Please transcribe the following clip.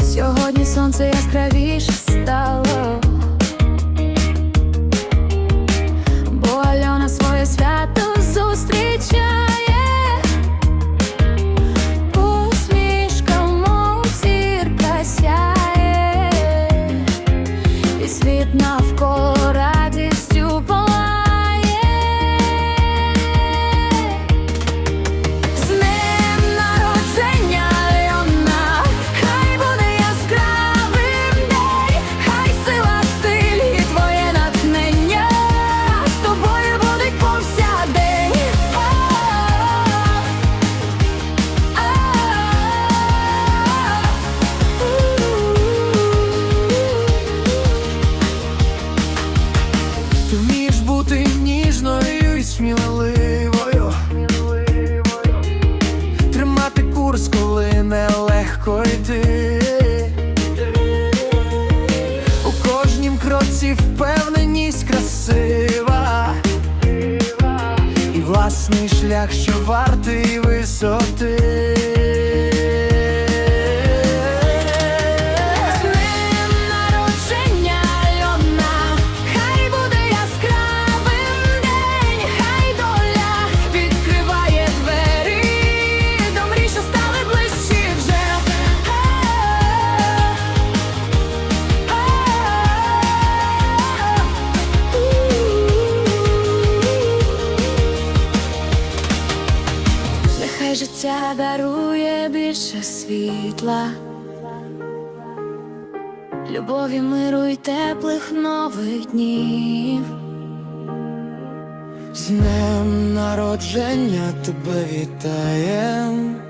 Сьогодні сонце яскраві. серці впевненість красива, і власний шлях, що вартий висоти. життя дарує більше світла, любові миру й теплих нових днів. З днем народження тебе вітаєм